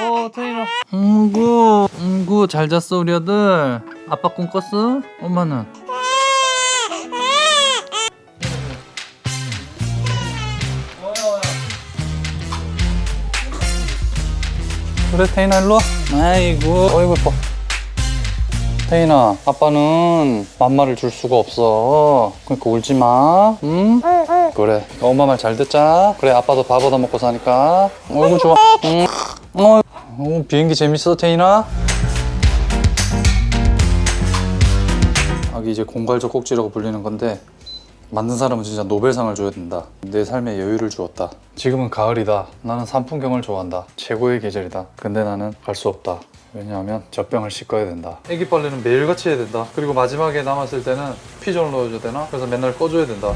어 태인아 응구 응구 잘 잤어 우리 아들 아빠 꿈 꿨어? 엄마는? 그래 태인아 일로 와 아이고 어이구 예뻐 태인아 아빠는 맘마를 줄 수가 없어 그러니까 울지 마 응? 그래 엄마 말 잘 듣자 그래 아빠도 밥 얻어 먹고 사니까 어이구 좋아 응. 어, 어, 비행기 재밌어 태인아? 아기 이제 공갈적 꼭지라고 불리는 건데 만든 사람은 진짜 노벨상을 줘야 된다. 내 삶에 여유를 주었다. 지금은 가을이다. 나는 산풍경을 좋아한다. 최고의 계절이다. 근데 나는 갈 수 없다. 왜냐하면 젖병을 씻어야 된다. 애기 빨래는 매일같이 해야 된다. 그리고 마지막에 남았을 때는 피존을 넣어줘야 되나? 그래서 맨날 꺼줘야 된다.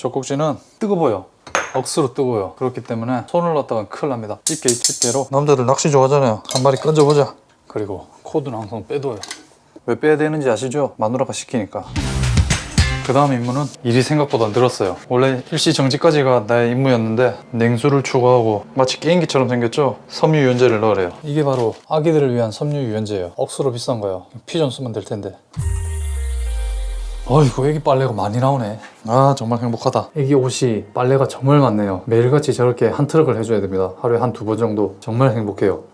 젖꼭지는 뜨거워요. 억수로 뜨거워요. 그렇기 때문에 손을 넣었다가 큰일 납니다. 집게 집게로 남자들 낚시 좋아하잖아요. 한 마리 건져보자. 그리고 코드는 항상 빼둬요. 왜 빼야 되는지 아시죠? 마누라가 시키니까. 그 다음 임무는 일이 생각보다 늘었어요. 원래 일시정지까지가 나의 임무였는데 냉수를 추가하고 마치 게임기처럼 생겼죠? 섬유유연제를 넣으래요. 이게 바로 아기들을 위한 섬유유연제예요. 억수로 비싼 거예요. 피존 쓰면 될 텐데. 어이구 애기 빨래가 많이 나오네. 아 정말 행복하다. 애기 옷이 빨래가 정말 많네요. 매일같이 저렇게 한 트럭을 해줘야 됩니다. 하루에 한 두 번 정도 정말 행복해요.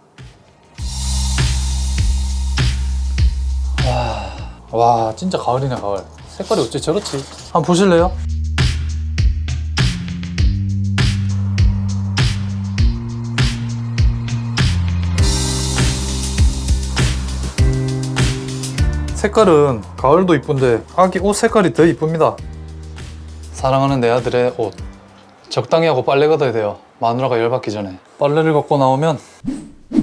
와, 와 진짜 가을이네 가을. 색깔이 어째 저렇지? 한번 보실래요? 색깔은 가을도 이쁜데 아기 옷 색깔이 더 이쁩니다. 사랑하는 내 아들의 옷 적당히 하고 빨래 걷어야 돼요. 마누라가 열받기 전에 빨래를 걷고 나오면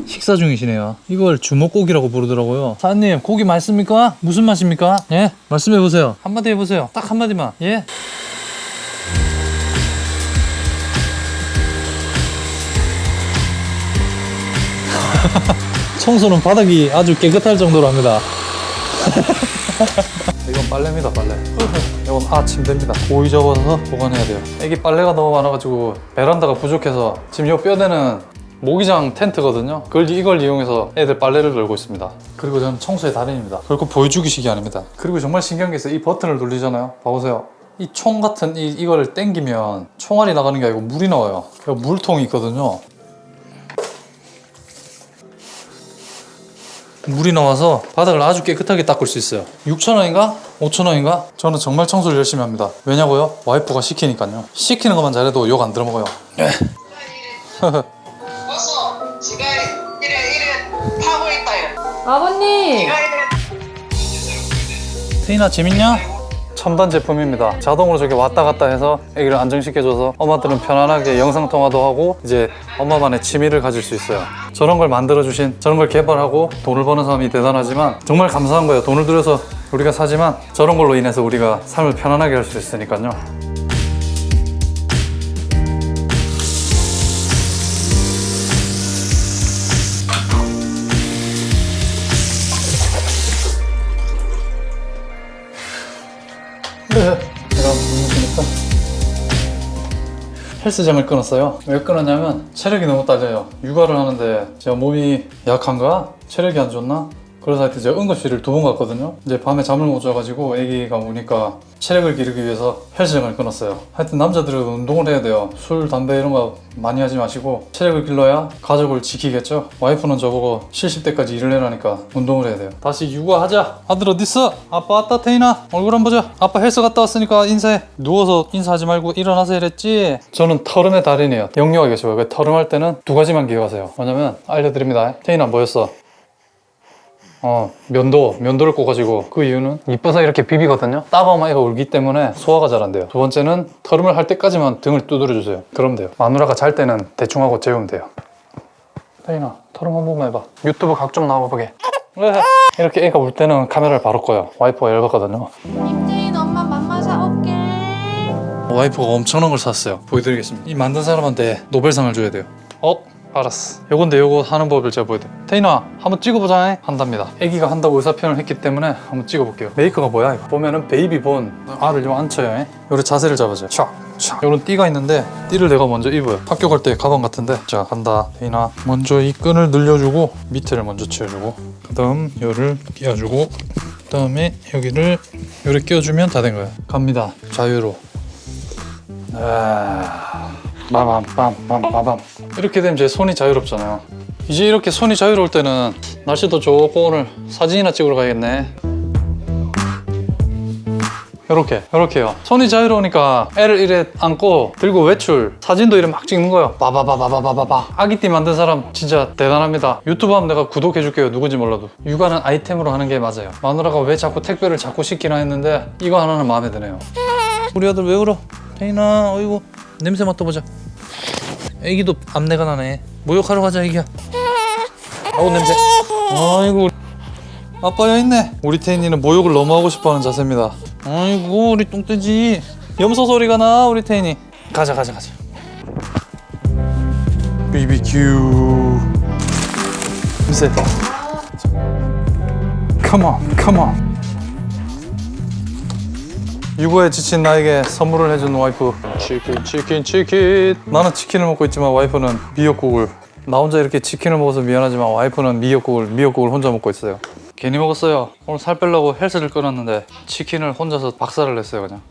식사 중이시네요. 이걸 주먹고기라고 부르더라고요. 사장님 고기 맛있습니까? 무슨 맛입니까? 예 말씀해 보세요. 한마디 해 보세요. 딱 한마디만. 예. 청소는 바닥이 아주 깨끗할 정도로 합니다. 이건 빨래입니다 빨래. 이건 아 침대입니다. 고이 접어서 보관해야 돼요. 애기 빨래가 너무 많아가지고 베란다가 부족해서 지금 이 뼈대는 모기장 텐트거든요. 그걸 이걸 이용해서 애들 빨래를 널고 있습니다. 그리고 저는 청소의 달인입니다. 결코 보여주기식이 아닙니다. 그리고 정말 신기한 게 있어요. 이 버튼을 눌리잖아요. 봐보세요. 이 총 같은 이, 이거를 당기면 총알이 나가는 게 아니고 물이 나와요. 그 물통이 있거든요 물이 나와서 바닥을 아주 깨끗하게 닦을 수 있어요 6,000원인가? 5,000원인가? 저는 정말 청소를 열심히 합니다 왜냐고요? 와이프가 시키니까요 시키는 것만 잘해도 욕 안 들어먹어요 어서 지가 이래 이래 타고 있다 요 아버님! 테이나 재밌냐? 첨단 제품입니다. 자동으로 저렇게 왔다 갔다 해서 애기를 안정시켜줘서 엄마들은 편안하게 영상통화도 하고 이제 엄마만의 취미를 가질 수 있어요. 저런 걸 만들어주신 저런 걸 개발하고 돈을 버는 사람이 대단하지만 정말 감사한 거예요. 돈을 들여서 우리가 사지만 저런 걸로 인해서 우리가 삶을 편안하게 할 수 있으니까요 제가 무엇이니까 헬스장을 끊었어요. 왜 끊었냐면 체력이 너무 딸려요. 육아를 하는데 제가 몸이 약한가? 체력이 안 좋나? 그래서 하여튼 제가 응급실을 두 번 갔거든요. 이제 밤에 잠을 못 자가지고 아기가 우니까 체력을 기르기 위해서 헬스장을 끊었어요. 하여튼 남자들은 운동을 해야 돼요. 술, 담배 이런 거 많이 하지 마시고 체력을 길러야 가족을 지키겠죠. 와이프는 저보고 70대까지 일을 해라니까 운동을 해야 돼요. 다시 육아하자. 아들 어딨어? 아빠 왔다 태인아. 얼굴 한번 보자. 아빠 헬스 갔다 왔으니까 인사해. 누워서 인사하지 말고 일어나서 이랬지. 저는 털음의 달인이에요. 영유아 계셔요. 왜 털음 할 때는 두 가지만 기억하세요. 뭐냐면 알려드립니다. 태인아 뭐였어? 어, 면도, 면도를 꽂아가지고 그 이유는 이뻐서 이렇게 비비거든요. 따가우면 애가 울기 때문에 소화가 잘 안 돼요. 두 번째는 털음을 할 때까지만 등을 두드려 주세요. 그러면 돼요. 마누라가 잘 때는 대충 하고 재우면 돼요. 태인아, 털음 한 번만 해봐. 유튜브 각 좀 나와보게. 이렇게 애가 울 때는 카메라를 바로 꺼요. 와이프가 열받거든요. 임재인 엄마 맘마 사올게. 와이프가 엄청난 걸 샀어요. 보여드리겠습니다. 이 만든 사람한테 노벨상을 줘야 돼요. 어? 알았어. 요건데 요거 하는 법을 제가 보여드려. 태인아 한번 찍어보자. 한답니다. 애기가 한다고 의사표현을 했기 때문에 한번 찍어볼게요. 메이커가 뭐야 이거? 보면은 베이비본 알을 좀 앉혀요 요래 자세를 잡아줘요. 촥촥. 요런 띠가 있는데 띠를 내가 먼저 입어요. 학교 갈 때 가방 같은데. 자 간다. 태인아 먼저 이 끈을 늘려주고 밑에를 먼저 치워주고 그 다음 요를 끼워주고 그 다음에 여기를 요래 끼워주면 다 된 거야. 갑니다. 자유로. 아... 빠밤빰빰빠밤 이렇게 되면 제 손이 자유롭잖아요. 이제 이렇게 손이 자유로울 때는 날씨도 좋고 오늘 사진이나 찍으러 가야겠네. 이렇게 이렇게요. 손이 자유로우니까 애를 이래 안고 들고 외출 사진도 이래 막 찍는 거예요. 바바바바바바바. 아기띠 만든 사람 진짜 대단합니다. 유튜브 하면 내가 구독해 줄게요. 누군지 몰라도. 육아는 아이템으로 하는 게 맞아요. 마누라가 왜 자꾸 택배를 자꾸 시키나 했는데 이거 하나는 마음에 드네요. 우리 아들 왜 울어? 태인아 어이구 냄새 맡아보자. 애기도 암내가 나네. 목욕하러 가자 애기야? 아우 냄새. 아이고. 아빠 여 있네. 우리 태인이는 목욕을 너무 하고 싶어하는 자세입니다. 아이고 우리 똥돼지. 염소 소리가 나 우리 태인이. 가자 가자 가자. BBQ 냄새 컴온 컴온 유고에 지친 나에게 선물을 해준 와이프. 치킨 치킨 치킨. 나는 치킨을 먹고 있지만 와이프는 미역국을. 나 혼자 이렇게 치킨을 먹어서 미안하지만 와이프는 미역국을 미역국을 혼자 먹고 있어요. 괜히 먹었어요. 오늘 살 빼려고 헬스를 끊었는데 치킨을 혼자서 박살을 냈어요 그냥